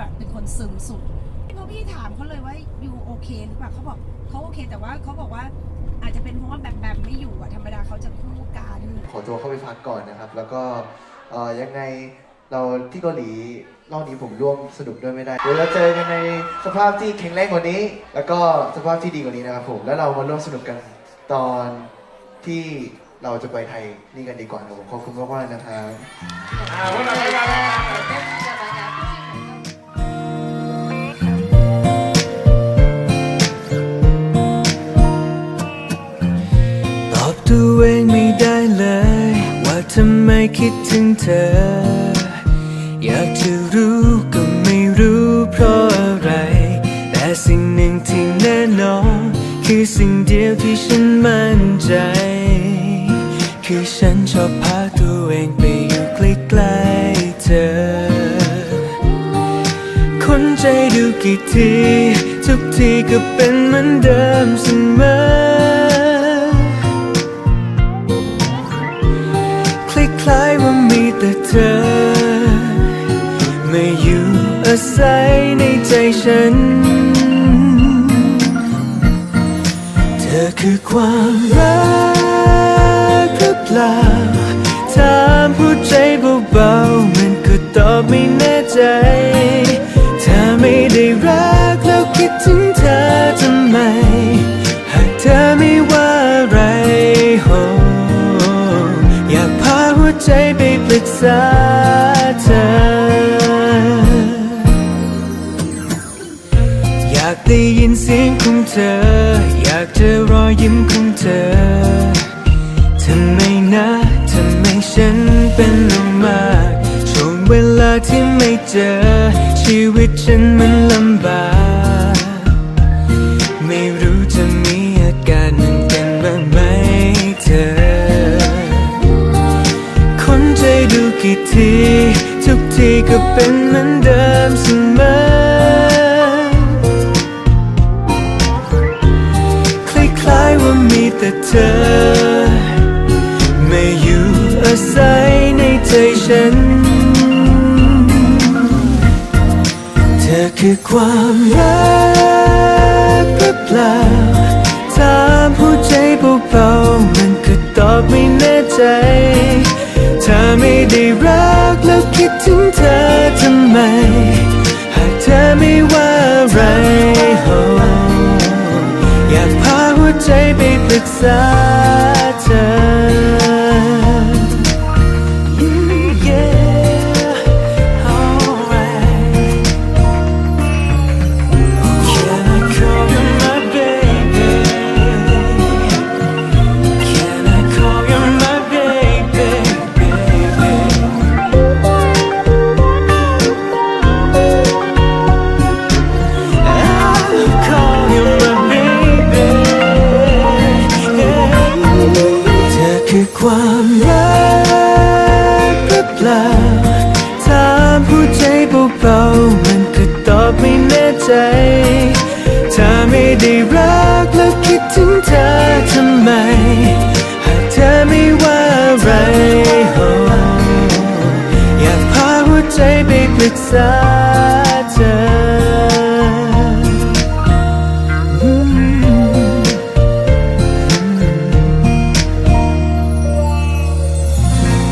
อะเป็นคนซึมสุดพอพี่ถามเขาเลยว่าอยู่โอเคหรือเปล่าเขาบอกเขาโอเค แต่ว่าเขาบอกว่าอาจจะเป็นเพราะว่าแบมแบมไม่อยู่อะธรรมดาเขาจะคู่กันขอตัวเข้าไปพักก่อนนะครับ แล้วก็เอ่อยังไงเราที่เกาหลีรอบนี้ผมร่วมสนุกด้วยไม่ได้เดี๋ยวเราเจอกันในสภาพที่แข็งแรงกว่านี้ แล้วก็สภาพที่ดีกว่านี้นะครับผมแล้วเรามาร่วมสนุกกันตอนที่เราจะไปไทยนี่กันดีกว่าครับผมขอบคุณมากๆนะครับ อ่าพวกเราไปกันต คิดถึงเธอ อยากจะรู้ก็ไม่รู้เพราะอะไร แต่สิ่งหนึ่งที่แน่นอน คือสิ่งเดียวที่ฉันมั่นใจ คือฉันชอบพาตัวเองไปอยู่ใกล้ๆเธอ คนใจดูกี่ที ทุกทีก็เป็นเหมือนเดิมเสมอ อยู่อาศัยในใจฉัน เธอคือความรักหรือเปล่าถามผู้ใจเบาๆมันก็ตอบไม่แน่ใจ ถ้าไม่ได้รักแล้วคิดถึงเธอทำไม หากเธอไม่ว่าอะไรโหอยากพาหัวใจไปปรึกษาากเจอรอยยิ้มของเธอทำไมนะทำไมฉันเป็นลมมากช่วงเวลาที่ไม่เจอ ชีวิตฉันมันลำบาก ไม่รู้จะมีอาการเหมือนกันบ้างไหมเธอ คนใจดูกี่ที ทุกทีก็เป็นเหมือนเดิมเสมอ แต่เธอ ไม่อยู่อาศัยในใจฉัน เธอคือความรักหรือเปล่าถามหัวใจเบาๆมันก็ตอบไม่แน่ใจ ถ้าไม่ได้รักแล้วคิดถึงเธอ หัวใจไปปรึกษาเธอ คือความรักหรือเปล่าถามผู้ใจเบาๆมันก็ตอบไม่แน่ใจ ถ้าไม่ได้รักแล้วคิดถึงเธอทำไม หากเธอไม่ว่าอะไรออยากพาหัวใจไปปรึกษา